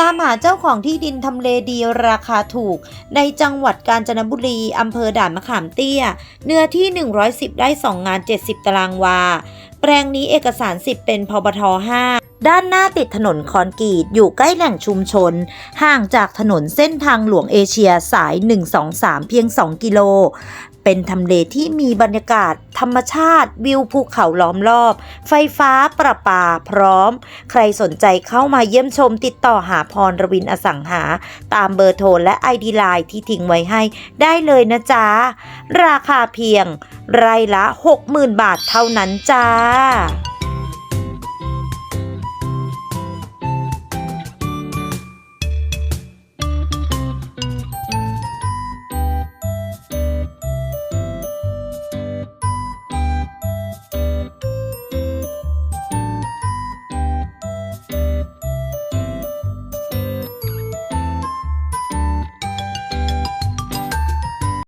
ตามหาเจ้าของที่ดินทำเลดีราคาถูก ในจังหวัดกาญจนบุรีอำเภอด่านมะขามเตี้ย เนื้อที่ 110 ได้ 2 งาน 70 ตารางวา แปลงนี้เอกสารสิทธิ์เป็นพบท 5ด้านหน้าติดถนนคอนกรีตอยู่ใกล้แหล่งชุมชน ห่างจากถนนเส้นทางหลวงเอเชียสาย 123 เพียง 2 กิโล เป็นทำเลที่มีบรรยากาศ ธรรมชาติ วิวภูเขาล้อมรอบ ไฟฟ้าประปาพร้อม ใครสนใจเข้ามาเยี่ยมชมติดต่อหาพรรวินอสังหา ตามเบอร์โทรและไอดีไลน์ที่ทิ้งไว้ให้ได้เลยนะจ๊ะ ราคาเพียง ไร่ละ 60,000 บาทเท่านั้นจ้า